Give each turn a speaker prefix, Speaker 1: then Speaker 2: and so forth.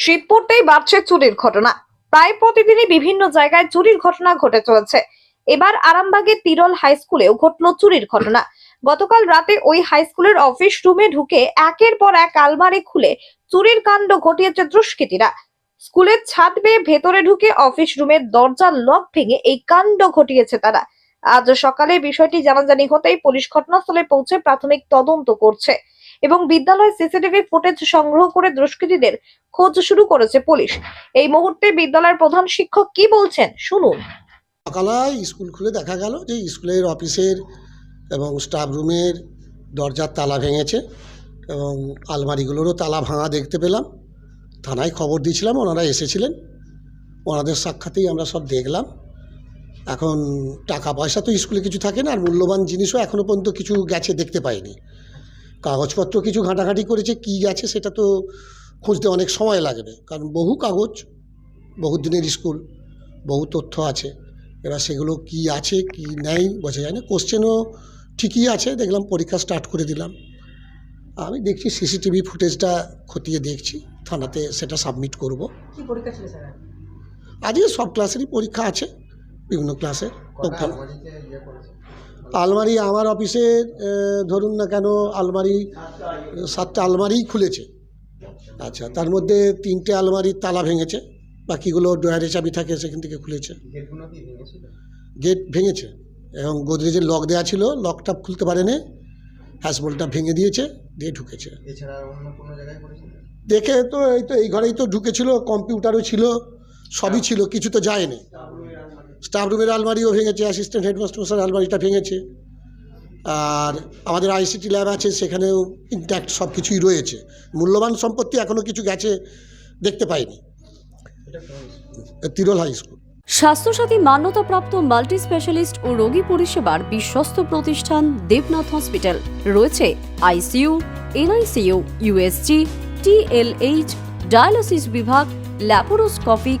Speaker 1: শিবপুরতেই বাড়ছে চুরির ঘটনা। প্রায় প্রতিদিনই বিভিন্ন জায়গায় চুরির ঘটনা ঘটে চলেছে। এবার আরামবাগের তিরল হাই স্কুলেও ঘটল চুরির ঘটনা। গতকাল রাতে ওই হাই স্কুলের অফিস রুমে ঢুকে একের পর এক আলমারি খুলে চুরির কাণ্ড ঘটিয়েছে দুষ্কৃতীরা। স্কুলের ছাদ বেয়ে ভেতরে ঢুকে অফিস রুমের দরজার লক ভেঙে এই কাণ্ড ঘটিয়েছে তারা। আজ সকালে বিষয়টি জানাজানি হতেই পুলিশ ঘটনাস্থলে পৌঁছে প্রাথমিক তদন্ত করছে। এবং বিদ্যালয় সিসিটিভি ফুটেজ সংগ্রহ করে দুষ্কৃতীদের খোঁজ শুরু করেছে পুলিশ। এই মুহূর্তে বিদ্যালয়ের প্রধান শিক্ষক কি বলছেন? শুনুন।
Speaker 2: সকালে স্কুল খুলে দেখা গেল যে স্কুলের অফিসের এবং স্টাফ রুমের দরজার তালা ভেঙেছে এবং আলমারিগুলোরও তালা ভাঙা দেখতে পেলাম। থানায় খবর দিয়েছিলাম, ওনারা এসেছিলেন। ওনাদের সাক্ষাতেই আমরা সব দেখলাম। এখন টাকা পয়সা তো স্কুলে কিছু থাকে না, আর মূল্যবান জিনিসও এখনও পর্যন্ত কিছু গেছে দেখতে পাইনি। কাগজপত্র কিছু ঘাঁটাঘাঁটি করেছে কী গেছে সেটা তো খুঁজতে অনেক সময় লাগবে। কারণ বহু কাগজ বহু দিনের স্কুল বহু তথ্য আছে। এবার সেগুলো কি আছে কি নেই বোঝা যায় না। কোশ্চেনও ঠিকই আছে দেখলাম পরীক্ষা স্টার্ট করে দিলাম। আমি দেখছি সিসিটিভি ফুটেজটা খতিয়ে দেখছি থানাতে সেটা সাবমিট করব।
Speaker 3: কি পরীক্ষা ছিল স্যার?
Speaker 2: আজকে সব ক্লাসেরই পরীক্ষা আছে বিভিন্ন ক্লাসে আলমারি আমার অফিসের আহ, ধরুন না কেন আলমারি সাতটা আলমারিই খুলেছে। আচ্ছা তার মধ্যে তিনটে আলমারির তালা ভেঙেছে বাকিগুলো ডয়ারে চাবি থাকে সেখান থেকে খুলেছে। গেট ভেঙেছে এবং গোদরেজের লক দেওয়া ছিল লকটা খুলতে পারেনি হ্যাসবোল্টটা ভেঙে দিয়েছে দিয়ে ঢুকেছে। দেখে তো এই তো এই ঘরেই তো ঢুকেছিল কম্পিউটারও ছিল সবই ছিল কিছু তো যায়নি। স্টাফ রুমের আলমারিও ভেঙেছে অ্যাসিস্ট্যান্ট হেডমাস্টার আলমারিটা ভেঙেছে। আর আমাদের আইসিটি ল্যাব আছে, সেখানেও ইনট্যাক্ট সব কিছুই রয়েছে। মূল্যবান সম্পত্তি এখনও কিছু গেছে, দেখতে পাইনি। তিরল হাই স্কুল
Speaker 4: স্বাস্থ্যসাথী মান্যতাপ্রাপ্ত মাল্টি স্পেশালিস্ট ও রোগী পরিষেবার বিশ্বস্ত প্রতিষ্ঠান দেবনাথ হসপিটাল রয়েছে ICU NICU USG TLH dialysis বিভাগ ল্যাপারোস্কোপিক